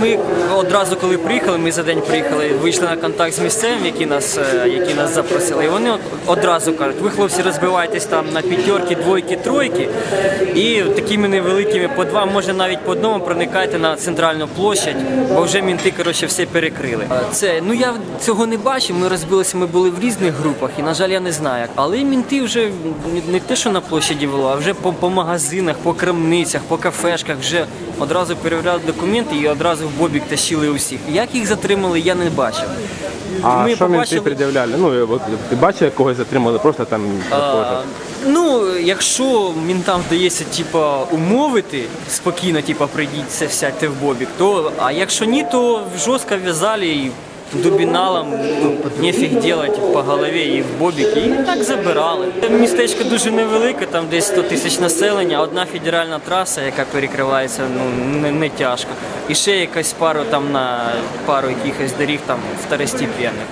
ми одразу, коли приїхали, ми за день приїхали, вийшли на контакт з місцевим, які нас, е, які нас запросили. І вони одразу кажуть, ви хлопці розбиваєтесь там на п'ятерки, двойки, тройки, і такими невеликими по два, може навіть по одному проникайте на центральну площадь, бо вже мінти коротше все перекрили. Це ну я цього не бачив. Ми розбилися, ми були в різних групах, і на жаль, я не знаю. Але мінти вже не те, що на площаді було, а вже по, по магазинах, по крамницях, по кафешках вже одразу перевіряли документи і одразу в бобік тащили усіх. Як їх затримали, я не бачив. А Ми що побачили- мінти пред'являли? Ну, от, ти бачив, як когось затримали, просто там А, прохожих? ну, якщо мінтам вдається типа, умовити спокійно, типа, прийдіть це сядьте в бобік, то а якщо ні, то жорстко в'язали і дубіналом ну, нефіг делать по голові і в бобік, і так забирали. Містечко дуже невелике, там десь 100 тисяч населення, одна федеральна траса, яка перекривається, ну не, не тяжко. І ще якась пару там на пару якихось доріг там второстепенних.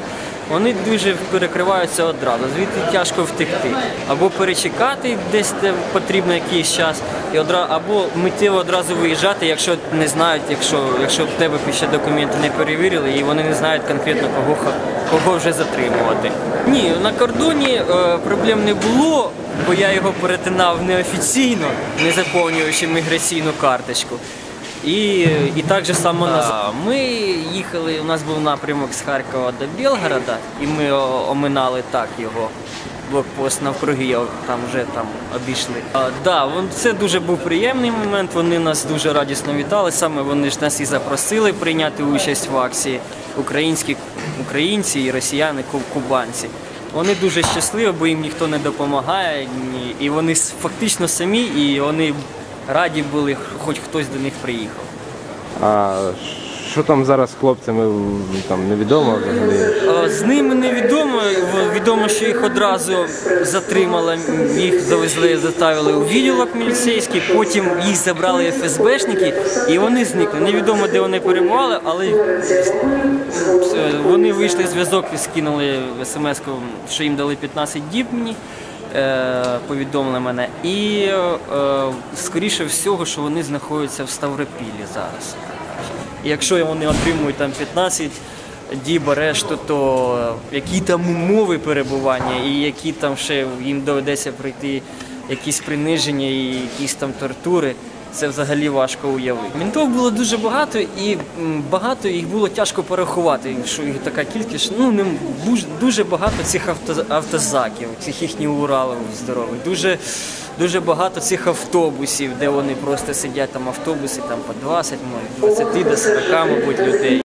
Вони дуже перекриваються одразу, звідти тяжко втекти. Або перечекати десь де потрібно якийсь час, і одра... або миттєво одразу виїжджати, якщо не знають, якщо, якщо в тебе ще документи не перевірили, і вони не знають конкретно кого, кого вже затримувати. Ні, на кордоні е, проблем не було, бо я його перетинав неофіційно, не заповнюючи міграційну карточку. І, і так же само назад. Ми їхали, у нас був напрямок з Харкова до Білгорода, і ми оминали так його. Блокпост навкруги там вже там обійшли. А, да, це дуже був приємний момент. Вони нас дуже радісно вітали. Саме вони ж нас і запросили прийняти участь в акції. Українські українці і росіяни, кубанці. Вони дуже щасливі, бо їм ніхто не допомагає, і вони фактично самі, і вони раді були, хоч хтось до них приїхав. А що там зараз з хлопцями там невідомо взагалі? Е, З ними невідомо. Відомо, що їх одразу затримали, їх завезли, заставили у відділок міліцейський, потім їх забрали ФСБшники і вони зникли. Невідомо, де вони перебували, але е, вони вийшли зв'язок і скинули смс, що їм дали 15 діб мені. Е, Повідомили мене, і е, скоріше всього, що вони знаходяться в Ставропілі зараз. Якщо вони отримують там 15 діб арешту, то е, які там умови перебування і які там ще їм доведеться пройти якісь приниження і якісь там тортури, це взагалі важко уявити. Мінтов було дуже багато, і багато їх було тяжко порахувати, що їх така кількість. Ну не дуже багато цих авто, автозаків, цих їхніх уралів здорових. Дуже дуже багато цих автобусів, де вони просто сидять там автобуси там по 20, може, 20 до 40, мабуть, людей.